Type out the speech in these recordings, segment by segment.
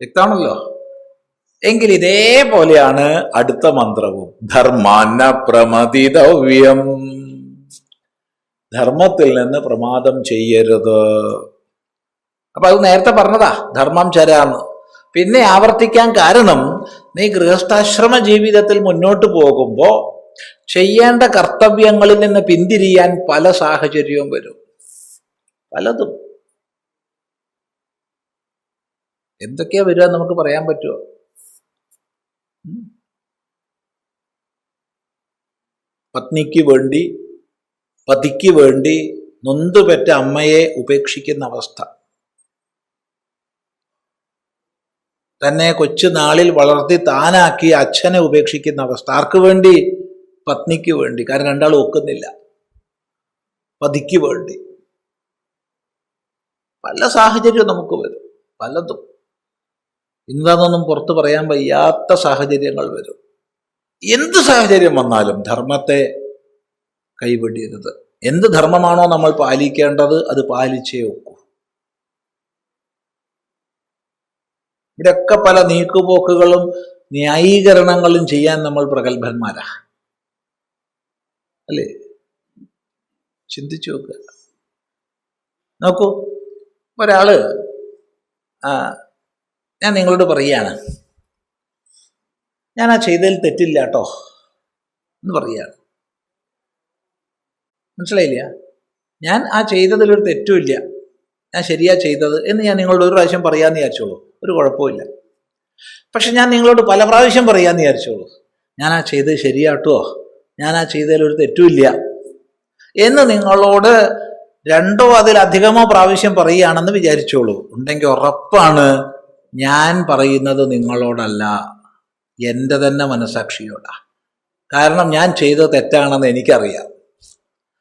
വ്യക്തമാണല്ലോ. എങ്കിൽ ഇതേപോലെയാണ് അടുത്ത മന്ത്രവും. ധർമാന പ്രമതിതവ്യം ധർമ്മത്തിൽ നിന്ന് പ്രമാദം ചെയ്യരുത്. അപ്പൊ അത് നേരത്തെ പറഞ്ഞതാ ധർമ്മം ചരാന്ന്. പിന്നെ ആവർത്തിക്കാൻ കാരണം നീ ഗൃഹസ്ഥാശ്രമ ജീവിതത്തിൽ മുന്നോട്ട് പോകുമ്പോൾ ചെയ്യേണ്ട കർത്തവ്യങ്ങളിൽ നിന്ന് പിന്തിരിയാൻ പല സാഹചര്യവും വരും. പലതും. എന്തൊക്കെയാ വരിക നമുക്ക് പറയാൻ പറ്റുമോ പത്നിക്ക് വേണ്ടി പതിക്ക് വേണ്ടി നൊന്തുപെറ്റ അമ്മയെ ഉപേക്ഷിക്കുന്ന അവസ്ഥ. തന്നെ കൊച്ചു നാളിൽ വളർത്തി താനാക്കി അച്ഛനെ ഉപേക്ഷിക്കുന്ന അവസ്ഥ. ആർക്ക് വേണ്ടി? പത്നിക്ക് വേണ്ടി. കാരണം രണ്ടാളും ഒക്കുന്നില്ല. പതിക്ക് വേണ്ടി. പല സാഹചര്യവും നമുക്ക് വരും. പലതും. എന്താണെന്നൊന്നും പുറത്തു പറയാൻ വയ്യാത്ത സാഹചര്യങ്ങൾ വരും. എന്ത് സാഹചര്യം വന്നാലും ധർമ്മത്തെ കൈവിടരുത്. എന്ത് ധർമ്മമാണോ നമ്മൾ പാലിക്കേണ്ടത് അത് പാലിച്ചേ ഒക്കൂ. ഇവിടെയൊക്കെ പല നീക്കുപോക്കുകളും ന്യായീകരണങ്ങളും ചെയ്യാൻ നമ്മൾ പ്രഗത്ഭന്മാരാ. അല്ലേ? ചിന്തിച്ചു നോക്കുക നോക്കൂ. ഒരാൾ ആ ഞാൻ നിങ്ങളോട് പറയുകയാണ് ഞാൻ ആ ചെയ്തതിൽ തെറ്റില്ല കേട്ടോ എന്ന് പറയുകയാണ് മനസ്സിലായില്ല? ഞാൻ ആ ചെയ്തതിലൊരു തെറ്റുമില്ല ഞാൻ ശരിയാ ചെയ്തത് എന്ന് ഞാൻ നിങ്ങളോട് ഒരു പ്രാവശ്യം പറയാമെന്ന് വിചാരിച്ചോളൂ. ഒരു കുഴപ്പമില്ല പക്ഷെ ഞാൻ നിങ്ങളോട് പല പ്രാവശ്യം പറയാമെന്ന് വിചാരിച്ചോളൂ. ഞാൻ ആ ചെയ്തത് ശരിയാട്ടോ ഞാൻ ആ ചെയ്തതിൽ ഒരു തെറ്റുമില്ല എന്ന് നിങ്ങളോട് രണ്ടോ അതിലധികമോ പ്രാവശ്യം പറയുകയാണെന്ന് വിചാരിച്ചോളൂ. ഉണ്ടെങ്കിൽ ഉറപ്പാണ്. ഞാൻ പറയുന്നത് നിങ്ങളോടല്ല എന്റെ തന്നെ മനസാക്ഷിയോടാ. കാരണം ഞാൻ ചെയ്തത് തെറ്റാണെന്ന് എനിക്കറിയാം.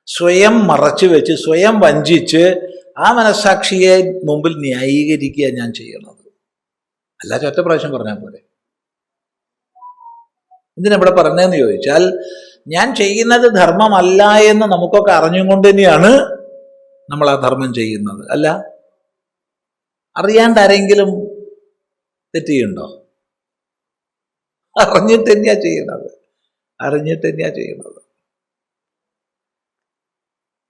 സ്വയം മറച്ചു വെച്ച് സ്വയം വഞ്ചിച്ച് ആ മനസാക്ഷിയെ മുമ്പിൽ ന്യായീകരിക്കുക ഞാൻ ചെയ്യണത്. അല്ലാതെ ഒറ്റ പ്രാവശ്യം പറഞ്ഞാൽ പോലെ എന്തിനവിടെ പറഞ്ഞതെന്ന് ചോദിച്ചാൽ ഞാൻ ചെയ്യുന്നത് ധർമ്മമല്ല എന്ന് നമുക്കൊക്കെ അറിഞ്ഞുകൊണ്ട് തന്നെയാണ് നമ്മൾ ആ ധർമ്മം ചെയ്യുന്നത്. അല്ല അറിയാണ്ട് ആരെങ്കിലും തെറ്റ് ചെയ്യുന്നുണ്ടോ അറിഞ്ഞിട്ട് തന്നെയാ ചെയ്യുന്നത്. അറിഞ്ഞിട്ട് തന്നെയാ ചെയ്യുന്നത്.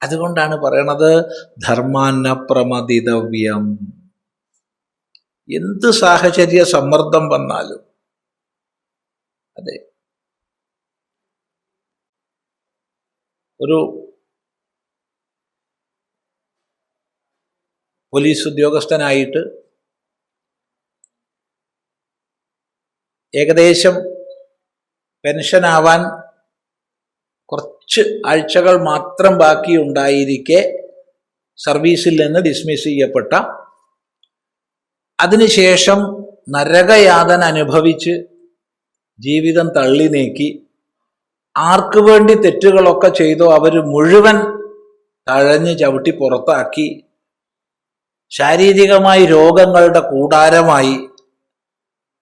അതുകൊണ്ടാണ് പറയണത് ധർമാന്ന പ്രമതിതവ്യം എന്ത് സാഹചര്യ സമ്മർദ്ദം വന്നാലും. അതെ. ഒരു പോലീസ് ഉദ്യോഗസ്ഥനായിട്ട് ഏകദേശം പെൻഷനാവാൻ കുറച്ച് ആഴ്ചകൾ മാത്രം ബാക്കിയുണ്ടായിരിക്കെ സർവീസിൽ നിന്ന് ഡിസ്മിസ് ചെയ്യപ്പെട്ട. അതിനുശേഷം നരകയാതന അനുഭവിച്ച് ജീവിതം തള്ളി നീക്കി. ആർക്കു വേണ്ടി തെറ്റുകളൊക്കെ ചെയ്തോ അവർ മുഴുവൻ തഴഞ്ഞ് ചവിട്ടി പുറത്താക്കി. ശാരീരികമായി രോഗങ്ങളുടെ കൂടാരമായി.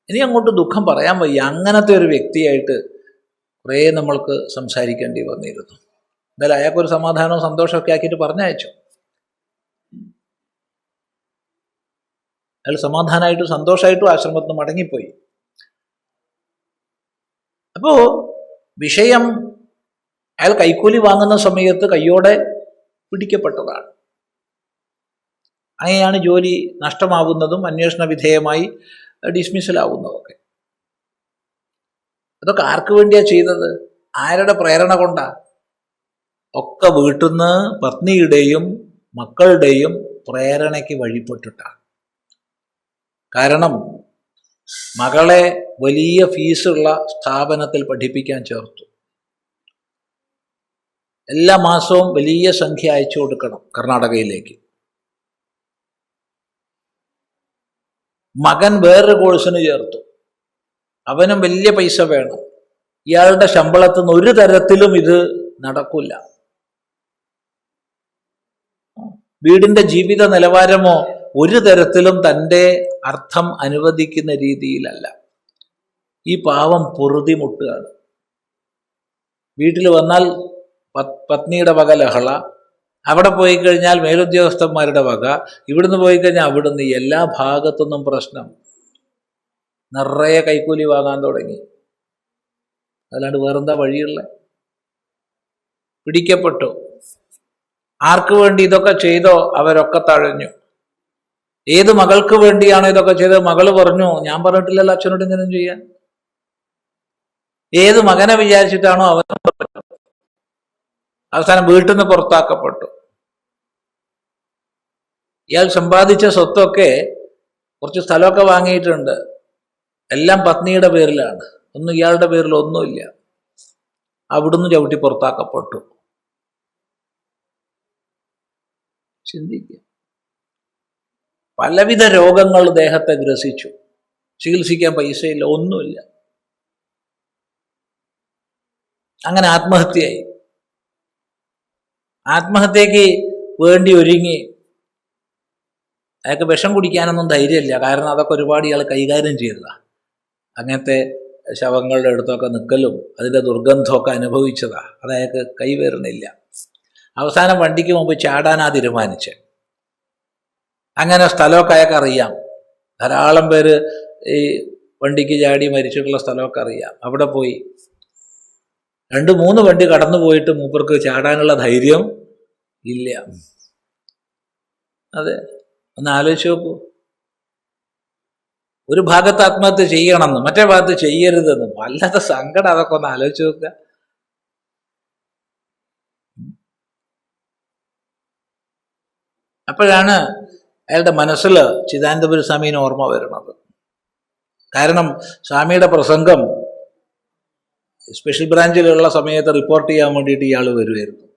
ഇനി അങ്ങോട്ട് ദുഃഖം പറയാൻ വയ്യ. അങ്ങനത്തെ ഒരു വ്യക്തിയായിട്ട് കുറേ നമ്മൾക്ക് സംസാരിക്കേണ്ടി വന്നിരുന്നു. എന്തായാലും അയാൾക്കൊരു സമാധാനവും സന്തോഷമൊക്കെ ആക്കിയിട്ട് പറഞ്ഞയച്ചു. അയാൾ സമാധാനമായിട്ടും സന്തോഷമായിട്ടും ആശ്രമത്തിൽ നിന്ന് മടങ്ങിപ്പോയി. അപ്പോ വിഷയം അയാൾ കൈക്കൂലി വാങ്ങുന്ന സമയത്ത് കയ്യോടെ പിടിക്കപ്പെട്ടതാണ്. അങ്ങനെയാണ് ജോലി നഷ്ടമാവുന്നതും അന്വേഷണ വിധേയമായി ഡിസ്മിസലാവുന്നതൊക്കെ അതൊക്കെ ആർക്ക് വേണ്ടിയാ ചെയ്തത് ആരുടെ പ്രേരണ കൊണ്ടാ? ഒക്കെ വീട്ടിൽ നിന്ന് പത്നിയുടെയും മക്കളുടെയും പ്രേരണയ്ക്ക് വഴിപ്പെട്ടിട്ടാണ്. കാരണം മകളെ വലിയ ഫീസുള്ള സ്ഥാപനത്തിൽ പഠിപ്പിക്കാൻ ചേർത്തു. എല്ലാ മാസവും വലിയ സംഖ്യ അയച്ചു കൊടുക്കണം കർണാടകയിലേക്ക്. മകൻ വേറൊരു കോഴ്സിന് ചേർത്തു. അവനും വലിയ പൈസ വേണം. ഇയാളുടെ ശമ്പളത്തിൽ നിന്ന് ഒരു തരത്തിലും ഇത് നടക്കില്ല വീടിന്റെ ജീവിത നിലവാരമോ ഒരു തരത്തിലും തന്റെ അർത്ഥം അനുവദിക്കുന്ന രീതിയിലല്ല. ഈ പാവം പൊറുതി മുട്ടുകയാണ് വീട്ടിൽ വന്നാൽ പത്- പത്നിയുടെ വക ലഹള അവിടെ പോയി കഴിഞ്ഞാൽ മേലുദ്യോഗസ്ഥന്മാരുടെ വക. ഇവിടുന്ന് പോയി കഴിഞ്ഞാൽ അവിടുന്ന് എല്ലാ ഭാഗത്തുനിന്നും പ്രശ്നം. നിറയെ കൈക്കൂലി വാങ്ങാൻ തുടങ്ങി. അല്ലാണ്ട് വേറെന്താ വഴിയുള്ള? പിടിക്കപ്പെട്ടു. ആർക്ക് വേണ്ടി ഇതൊക്കെ ചെയ്തോ അവരൊക്കെ തഴഞ്ഞു. ഏത് മകൾക്ക് വേണ്ടിയാണോ ഇതൊക്കെ ചെയ്തത്? മകൾ പറഞ്ഞു ഞാൻ പറഞ്ഞിട്ടില്ലല്ലോ അച്ഛനോട് ഇങ്ങനെ ചെയ്യാൻ. ഏത് മകനെ വിചാരിച്ചിട്ടാണോ അവൻ അവസാനം വീട്ടിൽ നിന്ന് പുറത്താക്കപ്പെട്ടു. ഇയാൾ സമ്പാദിച്ച സ്വത്തൊക്കെ കുറച്ച് സ്ഥലമൊക്കെ വാങ്ങിയിട്ടുണ്ട്. എല്ലാം പത്നിയുടെ പേരിലാണ്. ഒന്നും ഇയാളുടെ പേരിൽ ഒന്നുമില്ല. അവിടുന്ന് ചവിട്ടി പുറത്താക്കപ്പെട്ടു. ചിന്തിക്കുക. പലവിധ രോഗങ്ങൾ ദേഹത്തെ ഗ്രസിച്ചു. ചികിത്സിക്കാൻ പൈസയില്ല ഒന്നുമില്ല. അങ്ങനെ ആത്മഹത്യയായി. ആത്മഹത്യക്ക് വേണ്ടി ഒരുങ്ങി. അയാൾക്ക് വിഷം കുടിക്കാനൊന്നും ധൈര്യമില്ല. കാരണം അതൊക്കെ ഒരുപാട് ഇയാൾ കൈകാര്യം ചെയ്തതാണ് അങ്ങനത്തെ ശവങ്ങളുടെ അടുത്തൊക്കെ നിൽക്കലും അതിന്റെ ദുർഗന്ധമൊക്കെ അനുഭവിച്ചതാണ് അത് അയാൾക്ക് കൈവേറുന്നില്ല അവസാനം വണ്ടിക്ക് മുമ്പ് ചാടാനാ തീരുമാനിച്ച്. അങ്ങനെ സ്ഥലമൊക്കെ അയാൾക്ക് അറിയാം. ധാരാളം പേര് ഈ വണ്ടിക്ക് ചാടി മരിച്ചിട്ടുള്ള സ്ഥലമൊക്കെ അറിയാം. അവിടെ പോയി. രണ്ട് മൂന്ന് വണ്ടി കടന്നു പോയിട്ട് മൂപ്പർക്ക് ചാടാനുള്ള ധൈര്യം ഇല്ല. അതെ. ഒന്ന് ആലോചിച്ച് നോക്കൂ. ഒരു ഭാഗത്ത് ആത്മഹത്യ ചെയ്യണമെന്ന് മറ്റേ ഭാഗത്ത് ചെയ്യരുതെന്ന് വല്ലാത്ത സങ്കടം അതൊക്കെ ഒന്ന് ആലോചിച്ച് നോക്കുക. അപ്പോഴാണ് അയാളുടെ മനസ്സിൽ ചിദാനന്തപുര സ്വാമീനെ ഓർമ്മ വരുന്നത്. കാരണം സ്വാമിയുടെ പ്രസംഗം സ്പെഷ്യൽ ബ്രാഞ്ചിലുള്ള സമയത്ത് റിപ്പോർട്ട് ചെയ്യാൻ വേണ്ടിയിട്ട് ഇയാൾ വരുമായിരുന്നു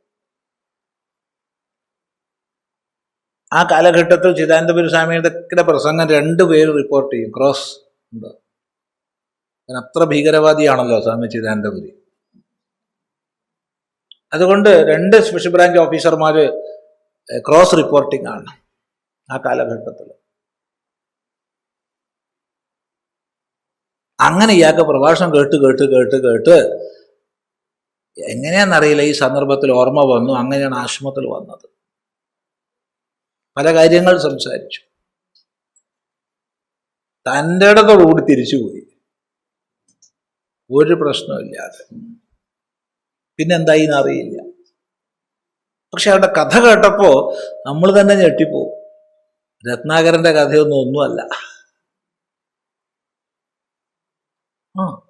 ആ കാലഘട്ടത്തിൽ ചിദാനന്ദപുരി സ്വാമിയുടെ പ്രസംഗം രണ്ടു പേര് റിപ്പോർട്ട് ചെയ്യും. ക്രോസ് ഉണ്ട്? അത്ര ഭീകരവാദിയാണല്ലോ സ്വാമി ചിദാനന്ദപുരി അതുകൊണ്ട് രണ്ട് സ്പെഷ്യൽ ബ്രാഞ്ച് ഓഫീസർമാർ ക്രോസ് റിപ്പോർട്ടിംഗ് ആണ് ആ കാലഘട്ടത്തിൽ. അങ്ങനെ ഇയാൾക്ക് പ്രഭാഷണം കേട്ട് കേട്ട് കേട്ട് കേട്ട് എങ്ങനെയാണെന്നറിയില്ല. ഈ സന്ദർഭത്തിൽ ഓർമ്മ വന്നു. അങ്ങനെയാണ് ആശ്രമത്തിൽ വന്നത്. പല കാര്യങ്ങൾ സംസാരിച്ചു. തന്റെ ഇടത്തോടുകൂടി തിരിച്ചുപോയി. ഒരു പ്രശ്നമില്ലാതെ പിന്നെന്തായി എന്നറിയില്ല പക്ഷെ അവരുടെ കഥ കേട്ടപ്പോ നമ്മൾ തന്നെ ഞെട്ടിപ്പോവും. രത്നാകരന്റെ കഥയൊന്നും ഒന്നുമല്ല. ആ.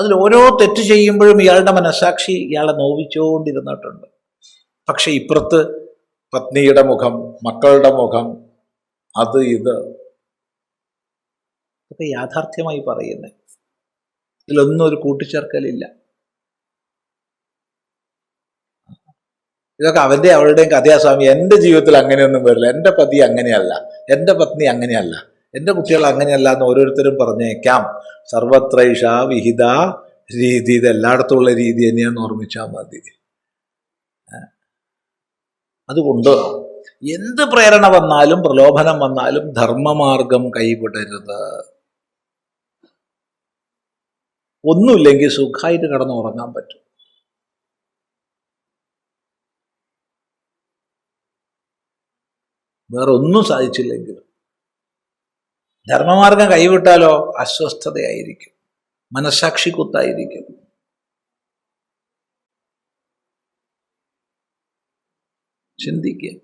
അതിൽ ഓരോ തെറ്റ് ചെയ്യുമ്പോഴും ഇയാളുടെ മനസാക്ഷി ഇയാളെ നോവിച്ചുകൊണ്ടിരുന്നിട്ടുണ്ട്. പക്ഷെ ഇപ്പുറത്ത് പത്നിയുടെ മുഖം മക്കളുടെ മുഖം അത് ഇത്. ഇതൊക്കെ യാഥാർത്ഥ്യമായി പറയുന്നത് ഇതിലൊന്നും ഒരു കൂട്ടിച്ചേർക്കലില്ല. ഇതൊക്കെ അവന്റെ അവളുടെയും കഥയാ സ്വാമി എന്റെ ജീവിതത്തിൽ അങ്ങനെയൊന്നും വരില്ല. എന്റെ പതി അങ്ങനെയല്ല. എന്റെ പത്നി അങ്ങനെയല്ല. എന്റെ കുട്ടികൾ അങ്ങനെയല്ല എന്ന് ഓരോരുത്തരും പറഞ്ഞേക്കാം. സർവത്രൈഷ വിഹിത രീതി. ഇത് എല്ലായിടത്തും ഉള്ള രീതി തന്നെയാണെന്ന് ഓർമ്മിച്ചാൽ മതി. അതുകൊണ്ട് എന്ത് പ്രേരണ വന്നാലും പ്രലോഭനം വന്നാലും ധർമ്മമാർഗം കൈവിടരുത്. ഒന്നുമില്ലെങ്കിൽ സുഖമായിട്ട് കിടന്ന് ഉറങ്ങാൻ പറ്റും. വേറെ ഒന്നും സാധിച്ചില്ലെങ്കിലും. ധർമ്മമാർഗം കൈവിട്ടാലോ അസ്വസ്ഥതയായിരിക്കും. മനസ്സാക്ഷി കുത്തായിരിക്കും. ചിന്തിക്കുക.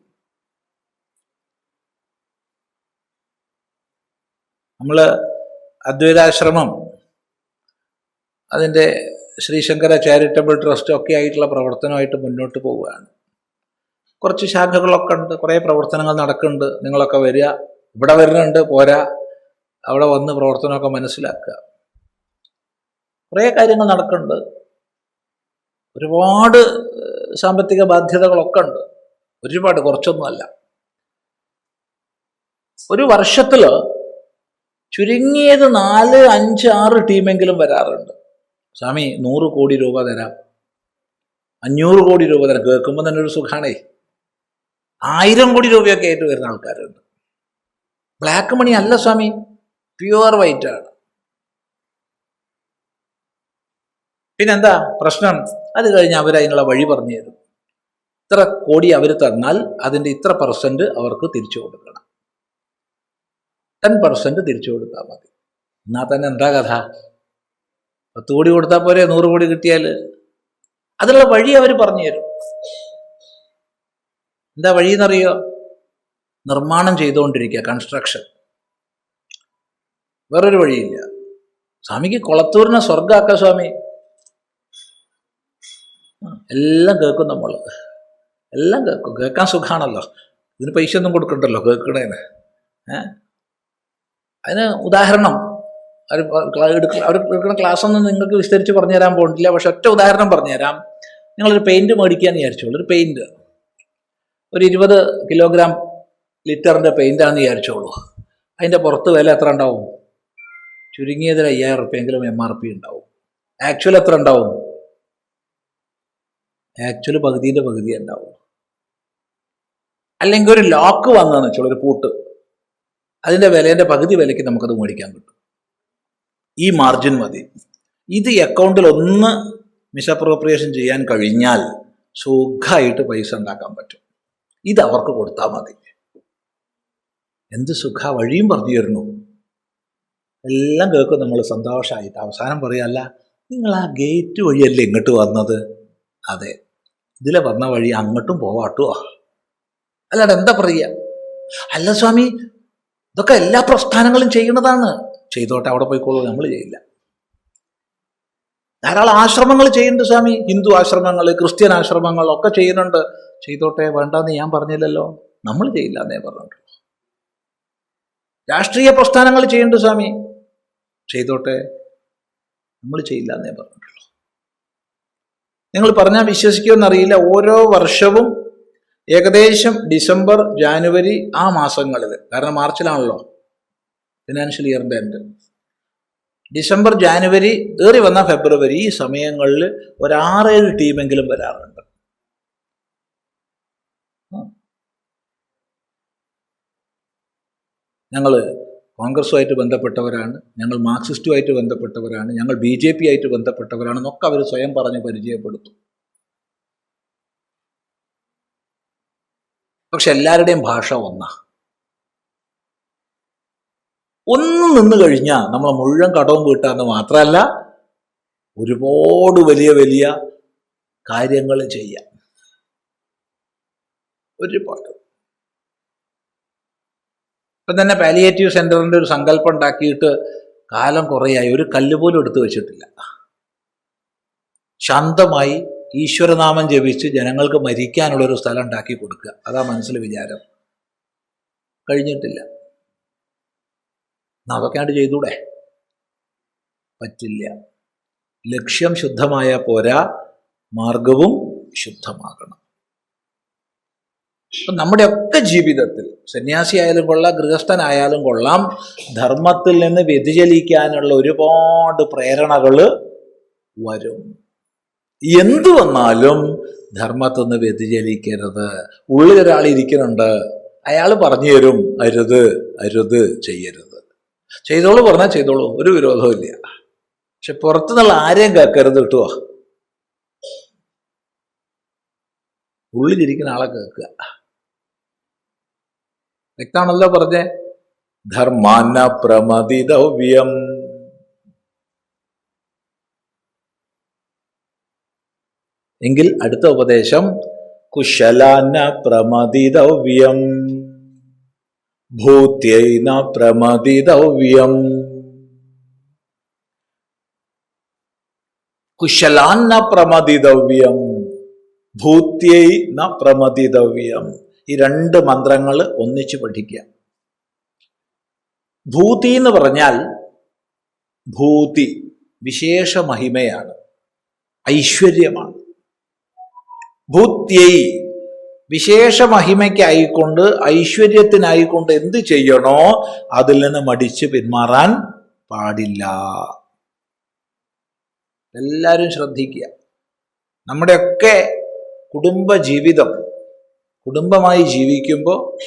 നമ്മൾ അദ്വൈതാശ്രമം അതിന്റെ ശ്രീശങ്കര ചാരിറ്റബിൾ ട്രസ്റ്റ് ഒക്കെ ആയിട്ടുള്ള പ്രവർത്തനമായിട്ട് മുന്നോട്ട് പോവുകയാണ്. കുറച്ച് ശാഖകളൊക്കെ ഉണ്ട് കുറേ പ്രവർത്തനങ്ങൾ നടക്കുന്നുണ്ട്. നിങ്ങളൊക്കെ വരിക. ഇവിടെ വരുന്നുണ്ട് പോരാ. അവിടെ വന്ന് പ്രവർത്തനമൊക്കെ മനസ്സിലാക്കുക. കുറേ കാര്യങ്ങൾ നടക്കുന്നുണ്ട്. ഒരുപാട് സാമ്പത്തിക ബാധ്യതകളൊക്കെ ഉണ്ട്. ഒരുപാട് കുറച്ചൊന്നുമല്ല. ഒരു വർഷത്തിൽ ചുരുങ്ങിയത് നാല് അഞ്ച് ആറ് ടീമെങ്കിലും വരാറുണ്ട്. സ്വാമി നൂറ് കോടി രൂപ തരാം. അഞ്ഞൂറ് കോടി രൂപ തരാം. കേൾക്കുമ്പോൾ തന്നെ ഒരു സുഖാണേ. ആയിരം കോടി രൂപയൊക്കെ ആയിട്ട് വരുന്ന ആൾക്കാരുണ്ട്. ബ്ലാക്ക് മണി അല്ല സ്വാമി. പ്യുവർ വൈറ്റ് ആണ്. പിന്നെന്താ? പ്രശ്നം. അത് കഴിഞ്ഞ് അവരതിനുള്ള വഴി പറഞ്ഞു തരും. ഇത്ര കോടി അവർ തന്നാൽ അതിന്റെ ഇത്ര പെർസെന്റ് അവർക്ക് തിരിച്ചു കൊടുക്കണം. ടെൻ പെർസെന്റ് തിരിച്ചു കൊടുത്താൽ മതി. എന്നാൽ തന്നെ എന്താ കഥ? പത്ത് കോടി കൊടുത്താൽ പോരെ നൂറ് കോടി കിട്ടിയാൽ? അതിനുള്ള വഴി അവർ പറഞ്ഞു തരും. എന്താ വഴി എന്നറിയോ നിർമ്മാണം ചെയ്തുകൊണ്ടിരിക്കുക കൺസ്ട്രക്ഷൻ വേറൊരു വഴിയില്ല. സ്വാമിക്ക് കുളത്തൂരിനെ സ്വർഗാക്ക സ്വാമി. എല്ലാം കേൾക്കും നമ്മൾ എല്ലാം കേൾക്കും കേൾക്കാൻ സുഖമാണല്ലോ ഇതിന് പൈസ ഒന്നും കൊടുക്കണ്ടല്ലോ കേൾക്കണേന്. അതിന് ഉദാഹരണം. അവർ അവർ എടുക്കുന്ന ക്ലാസ് ഒന്നും നിങ്ങൾക്ക് വിസ്തരിച്ച് പറഞ്ഞു തരാൻ പോകണ്ടില്ല. പക്ഷെ ഒറ്റ ഉദാഹരണം പറഞ്ഞുതരാം നിങ്ങളൊരു പെയിന്റ് മേടിക്കാന്ന് വിചാരിച്ചോളൂ. ഒരു പെയിന്റ്. ഒരു ഇരുപത് കിലോഗ്രാം ലിറ്ററിന്റെ പെയിന്റാണെന്ന് വിചാരിച്ചോളൂ. അതിന്റെ പുറത്ത് വില എത്ര ഉണ്ടാവും? ചുരുങ്ങിയതിൽ അയ്യായിരം റുപ്യെങ്കിലും എം ആർ പി ഉണ്ടാവും. ആക്ച്വൽ എത്ര ഉണ്ടാവും? ആക്ച്വൽ പകുതിയുടെ പകുതി ഉണ്ടാവും. അല്ലെങ്കിൽ ഒരു ലോക്ക് വന്നതെന്ന് വെച്ചോളൂ ഒരു പൂട്ട്. അതിന്റെ വിലേന്റെ പകുതി വിലയ്ക്ക് നമുക്കത് മേടിക്കാൻ കിട്ടും. ഈ മാർജിൻ മതി. ഇത് അക്കൗണ്ടിൽ ഒന്ന് മിസ്അപ്രോപ്രിയേഷൻ ചെയ്യാൻ കഴിഞ്ഞാൽ സുഖമായിട്ട് പൈസ ഉണ്ടാക്കാൻ പറ്റും. ഇത് അവർക്ക് കൊടുത്താൽ മതി. എന്ത് സുഖ? വഴിയും പറഞ്ഞു തരുന്നു. എല്ലാം കേൾക്കും നമ്മൾ സന്തോഷമായിട്ട്. അവസാനം പറയല്ല നിങ്ങൾ ആ ഗേറ്റ് വഴിയല്ലേ ഇങ്ങോട്ട് വന്നത്? അതെ. ഇതിലെ വന്ന വഴി അങ്ങോട്ടും പോവാട്ടോ അല്ലാണ്ട് എന്താ പറയുക? അല്ല സ്വാമി ഇതൊക്കെ എല്ലാ പ്രസ്ഥാനങ്ങളും ചെയ്യുന്നതാണ്. ചെയ്തോട്ടെ അവിടെ പോയിക്കോളൂ നമ്മൾ ചെയ്യില്ല. ധാരാളം ആശ്രമങ്ങൾ ചെയ്യുന്നുണ്ട് സ്വാമി. ഹിന്ദു ആശ്രമങ്ങൾ ക്രിസ്ത്യൻ ആശ്രമങ്ങൾ ഒക്കെ ചെയ്യുന്നുണ്ട്. ചെയ്തോട്ടെ വേണ്ടെന്ന് ഞാൻ പറഞ്ഞില്ലല്ലോ. നമ്മൾ ചെയ്യില്ല എന്നേ പറഞ്ഞിട്ടുള്ളൂ. രാഷ്ട്രീയ പ്രസ്ഥാനങ്ങൾ ചെയ്യുന്നുണ്ട് സ്വാമി. ചെയ്തോട്ടെ നമ്മൾ ചെയ്യില്ല എന്നേ പറഞ്ഞിട്ടുള്ളൂ. നിങ്ങൾ പറഞ്ഞാൽ വിശ്വസിക്കുമെന്നറിയില്ല ഓരോ വർഷവും ഏകദേശം ഡിസംബർ ജാനുവരി ആ മാസങ്ങളിൽ കാരണം മാർച്ചിലാണല്ലോ ഫിനാൻഷ്യൽ ഇയറിന്റെ എൻഡ് ഡിസംബർ ജാനുവരി ഏറി വന്ന ഫെബ്രുവരി ഈ സമയങ്ങളിൽ ഒരാറേഴ് ടീമെങ്കിലും വരാറുണ്ട്. ഞങ്ങൾ കോൺഗ്രസുമായിട്ട് ബന്ധപ്പെട്ടവരാണ് ഞങ്ങൾ മാർക്സിസ്റ്റുമായിട്ട് ബന്ധപ്പെട്ടവരാണ് ഞങ്ങൾ ബി ജെ പി ആയിട്ട് ബന്ധപ്പെട്ടവരാണെന്നൊക്കെ അവർ സ്വയം പറഞ്ഞ് പരിചയപ്പെടുത്തും. പക്ഷെ എല്ലാവരുടെയും ഭാഷ ഒന്നാ. ഒന്ന് നിന്ന് കഴിഞ്ഞാൽ നമ്മൾ മുഴുവൻ കടവും വീട്ടാന്ന് മാത്രമല്ല ഒരുപാട് വലിയ വലിയ കാര്യങ്ങൾ ചെയ്യാം. ഒരുപാട്. ഇപ്പം തന്നെ പാലിയേറ്റീവ് സെന്ററിന്റെ ഒരു സങ്കല്പം ഉണ്ടാക്കിയിട്ട് കാലം കുറേയായി. ഒരു കല്ല് പോലും എടുത്തു വെച്ചിട്ടില്ല. ശാന്തമായി ഈശ്വരനാമം ജപിച്ച് ജനങ്ങൾക്ക് മരിക്കാനുള്ളൊരു സ്ഥലം ഉണ്ടാക്കി കൊടുക്കുക. അതാ മനസ്സിൽ വിചാരം. കഴിഞ്ഞിട്ടില്ല. നവക്കാണ്ട് ചെയ്തൂടെ? പറ്റില്ല. ലക്ഷ്യം ശുദ്ധമായ പോരാ. മാർഗവും ശുദ്ധമാകണം. അപ്പൊ നമ്മുടെയൊക്കെ ജീവിതത്തിൽ സന്യാസി ആയാലും കൊള്ളാം ഗൃഹസ്ഥനായാലും കൊള്ളാം ധർമ്മത്തിൽ നിന്ന് വ്യതിചലിക്കാനുള്ള ഒരുപാട് പ്രേരണകൾ വരും. എന്തു വന്നാലും ധർമ്മത്തിൽ നിന്ന് വ്യതിചലിക്കരുത്. ഉള്ളിൽ ഒരാൾ ഇരിക്കുന്നുണ്ട് അയാൾ പറഞ്ഞു തരും അരുത് അരുത് ചെയ്യരുത്. ചെയ്തോളൂ പറഞ്ഞാൽ ചെയ്തോളൂ ഒരു വിരോധവും പക്ഷെ പുറത്തുനിന്നുള്ള ആരെയും കേൾക്കരുത് കിട്ടുക ഉള്ളിലിരിക്കുന്ന ആളെ കേൾക്കുക. വ്യക്തമാണല്ലോ പറഞ്ഞേ. ധർമാന പ്രമതിതവ്യം എങ്കിൽ അടുത്ത ഉപദേശം കുശലാന പ്രമതിതവ്യം ഭൂത്യൈന പ്രമതിതവ്യം കുശലാന്ന പ്രമതിതവ്യം ഭൂത്യൈ ന പ്രമതിതവ്യം ഈ രണ്ട് മന്ത്രങ്ങൾ ഒന്നിച്ച് പഠിക്കുക. ഭൂതി എന്ന് പറഞ്ഞാൽ ഭൂതി വിശേഷ മഹിമയാണ് ഐശ്വര്യമാണ്. ഭൂത്യൈ വിശേഷ മഹിമയ്ക്കായിക്കൊണ്ട് ഐശ്വര്യത്തിനായിക്കൊണ്ട് എന്ത് ചെയ്യണോ അതിൽ നിന്ന് മടിച്ച് പിന്മാറാൻ പാടില്ല. എല്ലാവരും ശ്രദ്ധിക്കുക. നമ്മുടെയൊക്കെ കുടുംബ ജീവിതം കുടുംബമായി ജീവിക്കുമ്പോൾ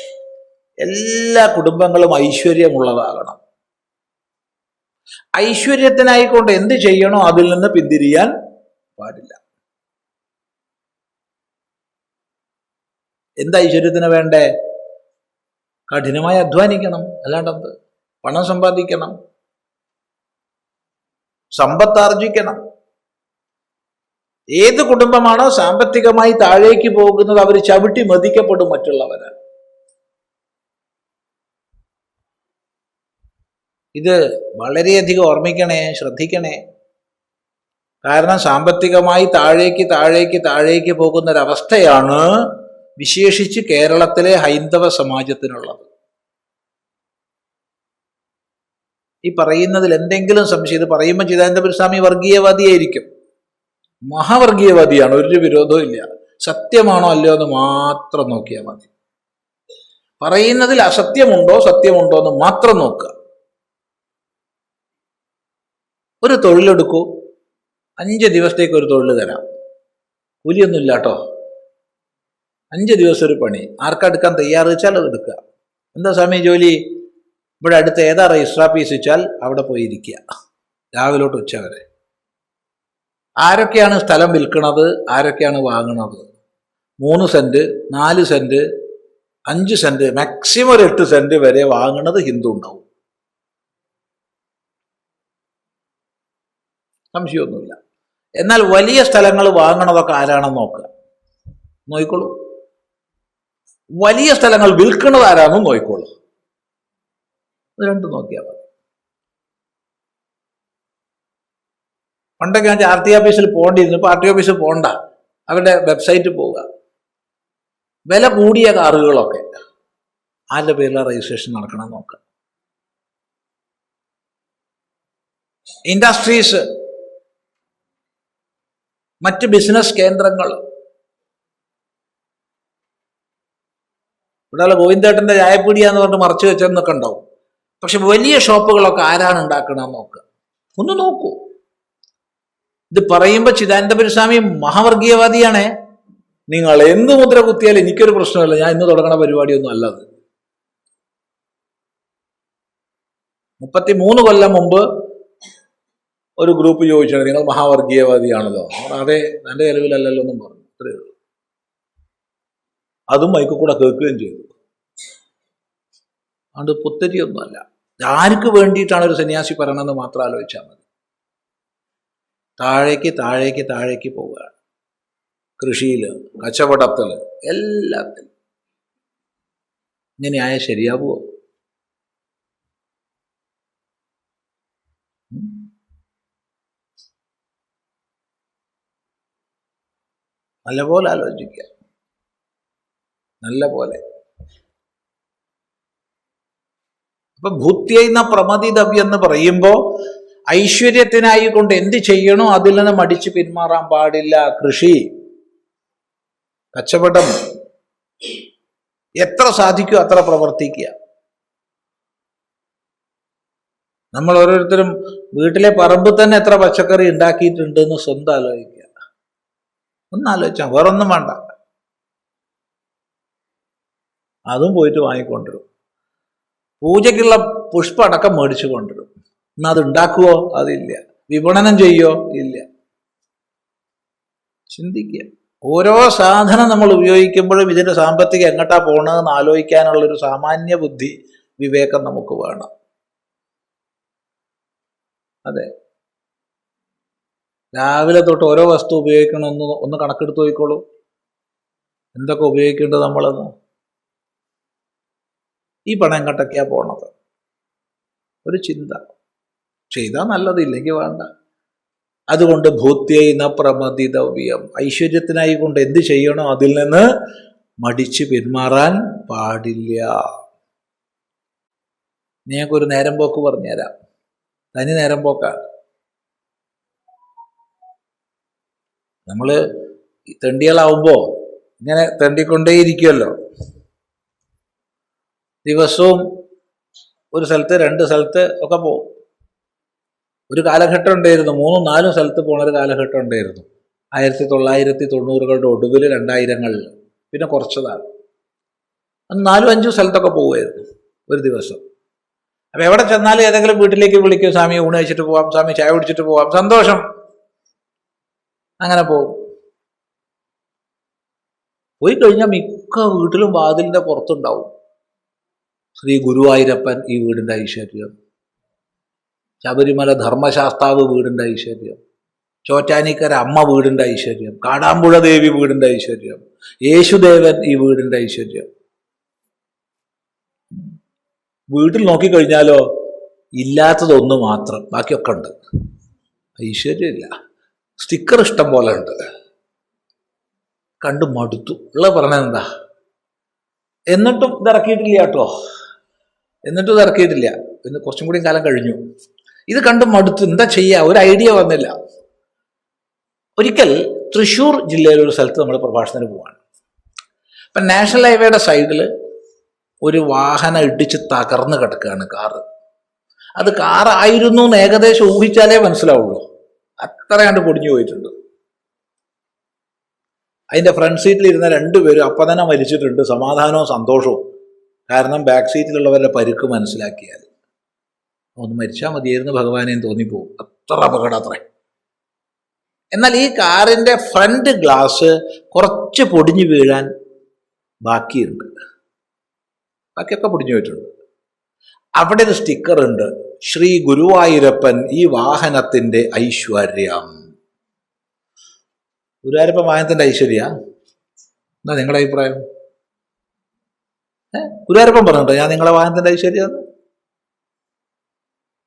എല്ലാ കുടുംബങ്ങളും ഐശ്വര്യമുള്ളതാകണം. ഐശ്വര്യത്തിനായിക്കൊണ്ട് എന്ത് ചെയ്യണോ അതിൽ നിന്ന് പിന്തിരിയാൻ പാടില്ല. എന്ത് ഐശ്വര്യത്തിന് വേണ്ടേ? കഠിനമായി അധ്വാനിക്കണം. അല്ലാണ്ട് പണം സമ്പാദിക്കണം. സമ്പത്താർജിക്കണം ഏത് കുടുംബമാണോ സാമ്പത്തികമായി താഴേക്ക് പോകുന്നത് അവർ ചവിട്ടി മതിക്കപ്പെടും മറ്റുള്ളവര്. ഇത് വളരെയധികം ഓർമ്മിക്കണേ ശ്രദ്ധിക്കണേ. കാരണം സാമ്പത്തികമായി താഴേക്ക് താഴേക്ക് താഴേക്ക് പോകുന്ന ഒരവസ്ഥയാണ് വിശേഷിച്ച് കേരളത്തിലെ ഹൈന്ദവ സമാജത്തിനുള്ളത്. ഈ പറയുന്നതിൽ എന്തെങ്കിലും സംശയം ഇത് പറയുമ്പോൾ ചിദാനന്ദപുരസ്വാമി വർഗീയവാദിയായിരിക്കും. മഹാവർഗീയവാദിയാണ് ഒരു വിരോധവും ഇല്ല. സത്യമാണോ അല്ലയോ എന്ന് മാത്രം നോക്കിയാൽ മതി. പറയുന്നതിൽ അസത്യമുണ്ടോ സത്യമുണ്ടോ എന്ന് മാത്രം നോക്കുക. ഒരു തൊഴിലെടുക്കൂ. അഞ്ച് ദിവസത്തേക്ക് ഒരു തൊഴിൽ തരാം. കൂലിയൊന്നും ഇല്ലാട്ടോ അഞ്ച് ദിവസം ഒരു പണി. ആർക്കെടുക്കാൻ തയ്യാറ് വെച്ചാൽ അത് എടുക്കുക. എന്താ സമയം ജോലി? ഇവിടെ അടുത്ത് ഏതാ രജിസ്ട്രാ ഓഫീസ് വെച്ചാൽ അവിടെ പോയി ഇരിക്കുക. രാവിലോട്ട് ഉച്ച വരെ. ആരൊക്കെയാണ് സ്ഥലം വിൽക്കുന്നത് ആരൊക്കെയാണ് വാങ്ങുന്നത് മൂന്ന് സെന്റ് നാല് സെന്റ് അഞ്ച് സെന്റ് മാക്സിമം ഒരു എട്ട് സെന്റ് വരെ വാങ്ങുന്നത് ഹിന്ദു ഉണ്ടാവും. സംശയമൊന്നുമില്ല. എന്നാൽ വലിയ സ്ഥലങ്ങൾ വാങ്ങണതൊക്കെ ആരാണെന്ന് നോക്കുക. നോക്കിക്കോളൂ. വലിയ സ്ഥലങ്ങൾ വിൽക്കുന്നത് ആരാണെന്ന് നോക്കിക്കോളൂ. ഇത് രണ്ടും നോക്കിയാൽ മതി. പണ്ടൊക്കെ ഞാൻ ആർ ടി ഓഫീസിൽ പോകേണ്ടിയിരുന്നു. ഇപ്പൊ ആർ ടി ഓഫീസിൽ പോകണ്ട അവരുടെ വെബ്സൈറ്റിൽ പോവുക. വില കൂടിയ കാറുകളൊക്കെ ആരുടെ പേരിലാണ് രജിസ്ട്രേഷൻ നടക്കണം നോക്കുക ഇൻഡസ്ട്രീസ് മറ്റ് ബിസിനസ് കേന്ദ്രങ്ങൾ. ഇവിടെ ഗോവിന്ദേട്ടന്റെ ചായപ്പീടിയാന്ന് പറഞ്ഞ് മറച്ചു വെച്ചെന്നൊക്കെ ഉണ്ടാവും. പക്ഷെ വലിയ ഷോപ്പുകളൊക്കെ ആരാണ് ഉണ്ടാക്കണമെന്ന് നോക്കുക ഒന്ന് നോക്കൂ. ഇത് പറയുമ്പോൾ ചിദാനന്ദപുരസ്വാമി മഹാവർഗീയവാദിയാണേ. നിങ്ങൾ എന്ത് മുദ്ര കുത്തിയാലും എനിക്കൊരു പ്രശ്നമല്ല. ഞാൻ ഇന്ന് തുടങ്ങണ പരിപാടിയൊന്നും അല്ലത് മുപ്പത്തി മൂന്ന് കൊല്ലം മുമ്പ് ഒരു ഗ്രൂപ്പ് ചോദിച്ചാണ് നിങ്ങൾ മഹാവർഗീയവാദിയാണല്ലോ. അതെ എന്റെ നിലവിലല്ലല്ലോ എന്നും പറഞ്ഞു. അത്രയേ ഉള്ളൂ. അതും മൈക്കിൽ കൂടെ കേൾക്കുകയും ചെയ്തു. അതുകൊണ്ട് പുത്തരിയൊന്നുമല്ല ആർക്ക് വേണ്ടിയിട്ടാണ് ഒരു സന്യാസി പറയണമെന്ന് മാത്രം ആലോചിച്ചാൽ മതി. താഴേക്ക് താഴേക്ക് താഴേക്ക് പോവുകയാണ്. കൃഷിയിൽ കച്ചവടത്തിൽ എല്ലാത്തിലും. ഇങ്ങനെയായ ശരിയാവുമോ നല്ലപോലെ ആലോചിക്കുക. നല്ല പോലെ അപ്പൊ ഭൂത്യൈന പ്രമതിതവ്യം എന്ന് പറയുമ്പോ ഐശ്വര്യത്തിനായി കൊണ്ട് എന്ത് ചെയ്യണോ അതിൽ നിന്ന് മടിച്ചു പിന്മാറാൻ പാടില്ല. കൃഷി കച്ചവടം എത്ര സാധിക്കും അത്ര പ്രവർത്തിക്കുക. നമ്മൾ ഓരോരുത്തരും വീട്ടിലെ പറമ്പിൽ തന്നെ എത്ര പച്ചക്കറി ഉണ്ടാക്കിയിട്ടുണ്ട് എന്ന് സ്വന്തം ആലോചിക്കുക. ഒന്ന് ആലോചിച്ചാൽ വേറൊന്നും വേണ്ട. അതും പോയിട്ട് വാങ്ങിക്കൊണ്ടിരും. പൂജയ്ക്കുള്ള പുഷ്പം അടക്കം മേടിച്ചു കൊണ്ടുവരും എന്നാ അത് ഉണ്ടാക്കുവോ അതില്ല. വിപണനം ചെയ്യോ? ഇല്ല. ചിന്തിക്കുക. ഓരോ സാധനം നമ്മൾ ഉപയോഗിക്കുമ്പോഴും ഇതിന്റെ സാമ്പത്തികം എങ്ങോട്ടാ പോണതെന്ന് ആലോചിക്കാനുള്ള ഒരു സാമാന്യ ബുദ്ധി വിവേകം നമുക്ക് വേണം. അതെ. രാവിലെ തൊട്ട് ഓരോ വസ്തു ഉപയോഗിക്കണം. ഒന്ന് ഒന്ന് കണക്കെടുത്ത് നോക്കിക്കോളൂ എന്തൊക്കെ ഉപയോഗിക്കേണ്ടത് നമ്മളെന്ന്. ഈ പണം എങ്ങോട്ടൊക്കെയാ പോണത്. ഒരു ചിന്ത. ചെയ്താൽ നല്ലതില്ലെങ്കിൽ വേണ്ട. അതുകൊണ്ട് ഭൂത്യൈന പ്രമതിതവ്യം ഐശ്വര്യത്തിനായി കൊണ്ട് എന്ത് ചെയ്യണോ അതിൽ നിന്ന് മടിച്ച് പിന്മാറാൻ പാടില്ല. ഞങ്ങൾക്കൊരു നേരം പോക്ക് പറഞ്ഞുതരാം. തനി നേരം പോക്കാണ്. നമ്മൾ തെണ്ടികളാവുമ്പോൾ തെണ്ടികളാവുമ്പോ ഇങ്ങനെ തെണ്ടിക്കൊണ്ടേയിരിക്കുമല്ലോ ദിവസവും ഒരു സ്ഥലത്ത് രണ്ട് സ്ഥലത്ത് ഒക്കെ പോകും ഒരു കാലഘട്ടം ഉണ്ടായിരുന്നു. മൂന്നും നാലും സ്ഥലത്ത് പോണ ഒരു കാലഘട്ടം ഉണ്ടായിരുന്നു. ആയിരത്തി തൊള്ളായിരത്തി തൊണ്ണൂറുകളുടെ ഒടുവിൽ രണ്ടായിരങ്ങളിൽ. പിന്നെ കുറച്ചതാണ്. അന്ന് നാലും അഞ്ചും സ്ഥലത്തൊക്കെ പോവുമായിരുന്നു ഒരു ദിവസം. അപ്പം എവിടെ ചെന്നാലും ഏതെങ്കിലും വീട്ടിലേക്ക് വിളിക്കും സ്വാമി ഊണ് കഴിച്ചിട്ട് പോവാം സ്വാമി ചായ കുടിച്ചിട്ട് പോവാം. സന്തോഷം. അങ്ങനെ പോകും. പോയി കഴിഞ്ഞാൽ മിക്ക വീട്ടിലും വാതിലിന്റെ പുറത്തുണ്ടാവും. ശ്രീ ഗുരുവായൂരപ്പൻ ഈ വീടിന്റെ ഐശ്വര്യം. ശബരിമല ധർമ്മശാസ്താവ് വീടിന്റെ ഐശ്വര്യം. ചോറ്റാനിക്കര അമ്മ വീടിന്റെ ഐശ്വര്യം. കാടാമ്പുഴ ദേവി വീടിന്റെ ഐശ്വര്യം. യേശുദേവൻ ഈ വീടിന്റെ ഐശ്വര്യം. വീട്ടിൽ നോക്കിക്കഴിഞ്ഞാലോ ഇല്ലാത്തതൊന്ന് മാത്രം. ബാക്കിയൊക്കെ ഉണ്ട്. ഐശ്വര്യമില്ല. സ്റ്റിക്കർ ഇഷ്ടം പോലെ ഉണ്ട്. കണ്ടു മടുത്തു. ഉള്ള പറഞ്ഞെന്താ എന്നിട്ടും ഇതിറക്കിയിട്ടില്ല കേട്ടോ. എന്നിട്ടും ഇതിറക്കിയിട്ടില്ല പിന്നെ കുറച്ചും കൂടി കാലം കഴിഞ്ഞു. ഇത് കണ്ട് മടുത്തു. എന്താ ചെയ്യുക ഒരു ഐഡിയ വന്നില്ല. ഒരിക്കൽ തൃശ്ശൂർ ജില്ലയിലെ ഒരു സ്ഥലത്ത് നമ്മൾ പ്രഭാഷണത്തിന് പോവാണ്. അപ്പം നാഷണൽ ഹൈവേയുടെ സൈഡിൽ ഒരു വാഹനം ഇടിച്ച് തകർന്ന് കിടക്കുകയാണ് കാറ്. അത് കാറായിരുന്നു എന്ന് ഏകദേശം ഊഹിച്ചാലേ മനസ്സിലാവുള്ളൂ. അത്ര കണ്ട് പൊടിഞ്ഞു പോയിട്ടുണ്ട്. അതിന്റെ ഫ്രണ്ട് സീറ്റിൽ ഇരുന്ന രണ്ടുപേരും അപ്പം തന്നെ മരിച്ചിട്ടുണ്ട്. സമാധാനവും സന്തോഷവും. കാരണം ബാക്ക് സീറ്റിലുള്ളവരുടെ പരുക്ക് മനസ്സിലാക്കിയാൽ. ഒന്ന് മരിച്ചാൽ മതിയായിരുന്നു ഭഗവാനെ തോന്നിപ്പോവും. അത്ര അപകടം അത്രേ. എന്നാൽ ഈ കാറിന്റെ ഫ്രണ്ട് ഗ്ലാസ് കുറച്ച് പൊടിഞ്ഞു വീഴാൻ ബാക്കിയുണ്ട്. ബാക്കിയൊക്കെ പൊടിഞ്ഞു പോയിട്ടുണ്ട്. അവിടെ ഒരു സ്റ്റിക്കർ ഉണ്ട് ശ്രീ ഗുരുവായൂരപ്പൻ ഈ വാഹനത്തിന്റെ ഐശ്വര്യം. ഗുരുവായൂരപ്പൻ വാഹനത്തിന്റെ ഐശ്വര്യ? എന്താ നിങ്ങളുടെ അഭിപ്രായം? ഗുരുവായൂരപ്പൻ പറഞ്ഞിട്ടോ ഞാൻ നിങ്ങളെ വാഹനത്തിന്റെ ഐശ്വര്യം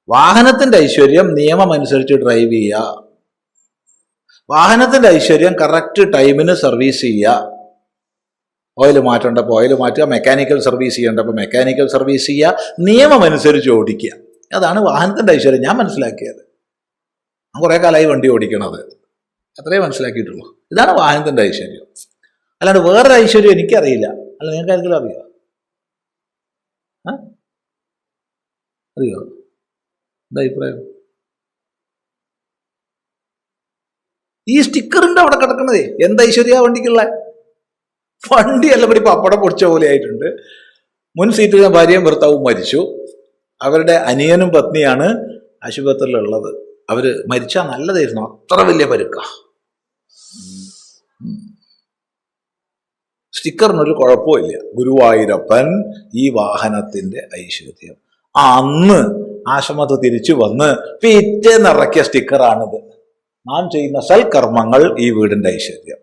വാഹനത്തിന്റെ ഐശ്വര്യം നിയമം അനുസരിച്ച് ഡ്രൈവ് ചെയ്യുക. വാഹനത്തിന്റെ ഐശ്വര്യം കറക്റ്റ് ടൈമിന് സർവീസ് ചെയ്യുക. ഓയിൽ മാറ്റേണ്ടപ്പോൾ ഓയിൽ മാറ്റുക മെക്കാനിക്കൽ സർവീസ് ചെയ്യേണ്ടപ്പോൾ മെക്കാനിക്കൽ സർവീസ് ചെയ്യുക നിയമം അനുസരിച്ച് ഓടിക്കുക. അതാണ് വാഹനത്തിന്റെ ഐശ്വര്യം. ഞാൻ മനസ്സിലാക്കിയത്. ഞാൻ കുറേ കാലമായി വണ്ടി ഓടിക്കണത്. അത്രേ മനസ്സിലാക്കിയിട്ടുള്ളൂ. ഇതാണ് വാഹനത്തിന്റെ ഐശ്വര്യം. അല്ലാണ്ട് വേറൊരു ഐശ്വര്യം എനിക്കറിയില്ല. അല്ല നിങ്ങൾക്ക് ആരെങ്കിലും അറിയോ? അറിയോ? എന്താ അഭിപ്രായം? ഈ സ്റ്റിക്കറിന്റെ അവിടെ കിടക്കണതേ എന്താ ഐശ്വര്യ വണ്ടിക്കുള്ള? വണ്ടി അല്ല കൂടി പപ്പടം പൊടിച്ച പോലെ ആയിട്ടുണ്ട്. മുൻ സീറ്റിൽ ഭാര്യയും ഭർത്താവും മരിച്ചു. അവരുടെ അനിയനും പത്നിയാണ് ആശുപത്രിയിലുള്ളത്. അവർ മരിച്ചാൽ നല്ലതായിരുന്നു. അത്ര വലിയ പരുക്ക. സ്റ്റിക്കറിനൊരു കുഴപ്പമില്ല ഗുരുവായൂരപ്പൻ ഈ വാഹനത്തിന്റെ ഐശ്വര്യം. അന്ന് ആശ്രമത്ത് തിരിച്ചു വന്ന് പിറ്റേ നിറയ്ക്കിയ സ്റ്റിക്കറാണിത്. നാം ചെയ്യുന്ന സൽക്കർമ്മങ്ങൾ ഈ വീടിന്റെ ഐശ്വര്യം.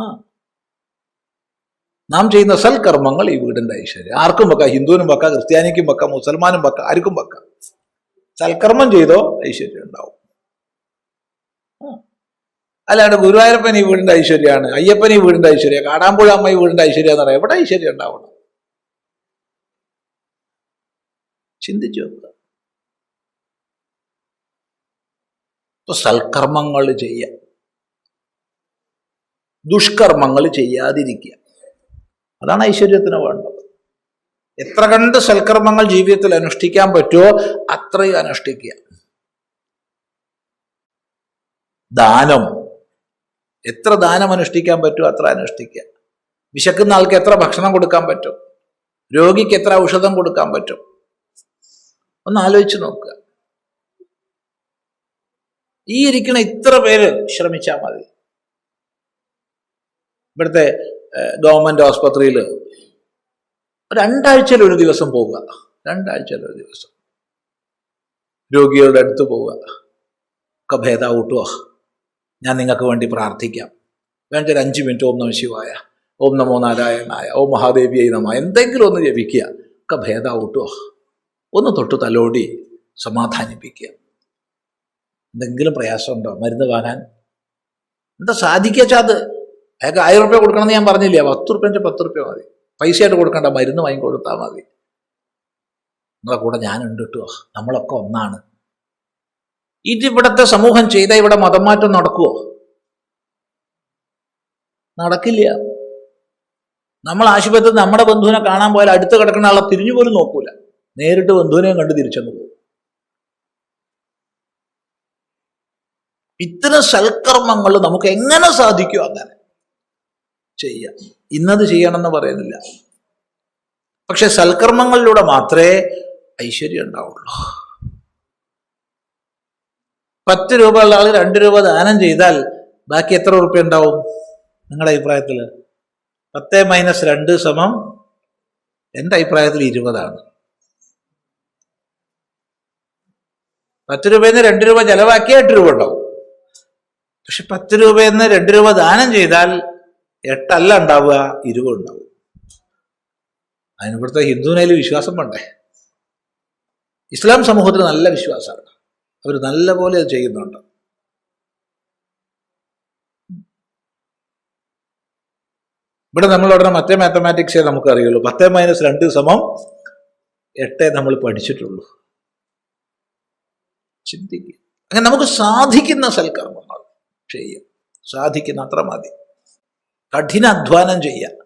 ആ. നാം ചെയ്യുന്ന സൽക്കർമ്മങ്ങൾ ഈ വീടിന്റെ ഐശ്വര്യം. ആർക്കും വെക്കാം ഹിന്ദുവിനും വെക്കാം ക്രിസ്ത്യാനിക്കും വെക്കാം മുസൽമാനും വെക്കാം ആർക്കും വെക്കാം. സൽക്കർമ്മം ചെയ്തോ ഐശ്വര്യം ഉണ്ടാവും. അല്ലാണ്ട് ഗുരുവായൂരപ്പൻ ഈ വീടിന്റെ ഐശ്വര്യമാണ് അയ്യപ്പൻ ഈ വീടിന്റെ ഐശ്വര്യം കാടാമ്പുഴ അമ്മ ഈ വീടിന്റെ ഐശ്വര്യം എന്ന് പറയാം എവിടെ ഐശ്വര്യം ഉണ്ടാവണം? ചിന്തിച്ചു നോക്കുക ഇപ്പൊ സൽക്കർമ്മങ്ങൾ ചെയ്യുക. ദുഷ്കർമ്മങ്ങൾ ചെയ്യാതിരിക്കുക. അതാണ് ഐശ്വര്യത്തിന് വേണ്ടത്. എത്ര കണ്ട് സൽക്കർമ്മങ്ങൾ ജീവിതത്തിൽ അനുഷ്ഠിക്കാൻ പറ്റുമോ അത്രയും അനുഷ്ഠിക്കുക. ദാനം. എത്ര ദാനം അനുഷ്ഠിക്കാൻ പറ്റുമോ അത്ര അനുഷ്ഠിക്കുക. വിശക്കുന്ന ആൾക്ക് എത്ര ഭക്ഷണം കൊടുക്കാൻ പറ്റും? രോഗിക്ക് എത്ര ഔഷധം കൊടുക്കാൻ പറ്റും? ഒന്ന് ആലോചിച്ച് നോക്കുക. ഈ ഇരിക്കുന്ന ഇത്ര പേര് ശ്രമിച്ചാൽ മതി. ഇവിടുത്തെ ഗവൺമെന്റ് ആസ്പത്രിയിൽ രണ്ടാഴ്ചയിൽ ഒരു ദിവസം പോവുക. രണ്ടാഴ്ചയിൽ ഒരു ദിവസം. രോഗികളുടെ അടുത്ത് പോവുക. ഒക്കെ ഭേദാവൂട്ടുക ഞാൻ നിങ്ങൾക്ക് വേണ്ടി പ്രാർത്ഥിക്കാം. വേണ്ട ഒരു അഞ്ച് മിനിറ്റ്. ഓം നമ ശിവായ. ഓം നമോ നാരായണായ. ഓം മഹാദേവിയായി നമ. എന്തെങ്കിലും ഒന്ന് ജപിക്കുക. ഒക്കെ ഭേദാവൂട്ടുക ഒന്ന് തൊട്ട് തലോടി സമാധാനിപ്പിക്കുക. എന്തെങ്കിലും പ്രയാസമുണ്ടോ? മരുന്ന് വാങ്ങാൻ? എന്താ സാധിക്കാച്ചാ അത്? അയാൾക്ക് ആയിരം റുപ്യ കൊടുക്കണമെന്ന് ഞാൻ പറഞ്ഞില്ല? പത്ത് റുപ്യന്റെ പത്ത് റുപ്യ മതി. പൈസ ആയിട്ട് കൊടുക്കണ്ട മരുന്ന് വാങ്ങി കൊടുത്താൽ മതി. നിങ്ങളെ കൂടെ ഞാനുണ്ട് കേട്ടോ. നമ്മളൊക്കെ ഒന്നാണ്. ഇത് ഇവിടുത്തെ സമൂഹം ചെയ്ത ഇവിടെ മതം മാറ്റം നടക്കുമോ നടക്കില്ല. നമ്മൾ ആശുപത്രി നമ്മുടെ ബന്ധുവിനെ കാണാൻ പോയാൽ അടുത്ത് കിടക്കുന്ന ആളെ തിരിഞ്ഞു പോലും നോക്കൂല. നേരിട്ട് ബന്ധുവിനെയും കണ്ടു തിരിച്ചെന്ന് പോകും. ഇത്തരം സൽക്കർമ്മങ്ങൾ നമുക്ക് എങ്ങനെ സാധിക്കും അങ്ങനെ? ചെയ്യാം. ഇന്നത് ചെയ്യണമെന്ന് പറയുന്നില്ല. പക്ഷെ സൽക്കർമ്മങ്ങളിലൂടെ മാത്രമേ ഐശ്വര്യം ഉണ്ടാവുള്ളൂ. പത്ത് രൂപ ഉള്ള ആൾ രണ്ട് രൂപ ദാനം ചെയ്താൽ ബാക്കി എത്ര ഉറുപ്പ്യ ഉണ്ടാവും? നിങ്ങളുടെ അഭിപ്രായത്തിൽ പത്ത് മൈനസ് രണ്ട് സമം എന്റെ അഭിപ്രായത്തിൽ ഇരുപതാണ്. പത്ത് രൂപയിൽ നിന്ന് രണ്ട് രൂപ ചെലവാക്കിയാൽ എട്ട് രൂപ ഉണ്ടാവും. പക്ഷെ പത്ത് രൂപയിൽ നിന്ന് രണ്ട് രൂപ ദാനം ചെയ്താൽ എട്ടല്ല ഉണ്ടാവുക ഇരുപത് ഉണ്ടാവും. അതിന് ഇവിടുത്തെ ഹിന്ദുവിനയിൽ വിശ്വാസം വേണ്ടേ? ഇസ്ലാം സമൂഹത്തിൽ നല്ല വിശ്വാസമാണ്. അവർ നല്ല പോലെ അത് ചെയ്യുന്നുണ്ട്. ഇവിടെ നമ്മൾ ഉടനെ മറ്റേ മാത്തമാറ്റിക്സേ നമുക്ക് അറിയുള്ളൂ പത്ത് മൈനസ് രണ്ട് സമം എട്ടേ നമ്മൾ പഠിച്ചിട്ടുള്ളൂ. ചിന്തിക്കുക. അങ്ങനെ നമുക്ക് സാധിക്കുന്ന സൽക്കർമ്മങ്ങൾ ചെയ്യാം സാധിക്കുന്ന അത്ര മതി. കഠിന അധ്വാനം ചെയ്യുക.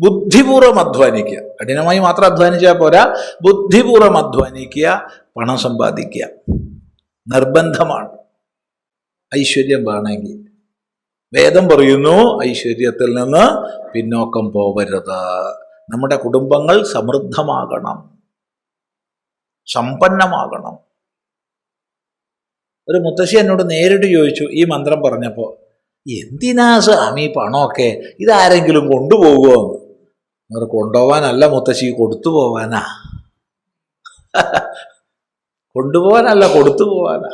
ബുദ്ധിപൂർവം അധ്വാനിക്കുക. കഠിനമായി മാത്രം അധ്വാനിച്ചാൽ പോരാ. ബുദ്ധിപൂർവം അധ്വാനിക്കുക. പണം സമ്പാദിക്കുക. നിർബന്ധമാണ്. ഐശ്വര്യം വേണമെങ്കിൽ. വേദം പറയുന്നു ഐശ്വര്യത്തിൽ നിന്ന് പിന്നോക്കം പോവരുത്. നമ്മുടെ കുടുംബങ്ങൾ സമൃദ്ധമാകണം. സമ്പന്നമാകണം. ഒരു മുത്തശ്ശി എന്നോട് നേരിട്ട് ചോദിച്ചു ഈ മന്ത്രം പറഞ്ഞപ്പോൾ എന്തിനാ സ്വാമി പണമൊക്കെ ഇതാരെങ്കിലും കൊണ്ടുപോകുമോ അവർ കൊണ്ടുപോകാനല്ല മുത്തശ്ശി കൊടുത്തു പോവാനാ കൊണ്ടുപോകാനല്ല കൊടുത്തു പോവാനാ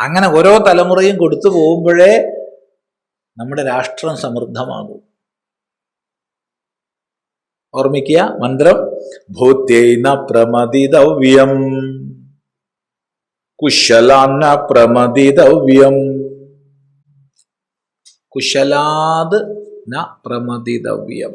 അങ്ങനെ ഓരോ തലമുറയും കൊടുത്തു പോകുമ്പോഴേ നമ്മുടെ രാഷ്ട്രം സമൃദ്ധമാകും. ഓർമ്മിക്കുക മന്ത്രം ഭൂത്യൈന പ്രമദിതവ്യം കുശലാന്ന പ്രമദിതവ്യം കുശലാത് ന പ്രമദിതവ്യം.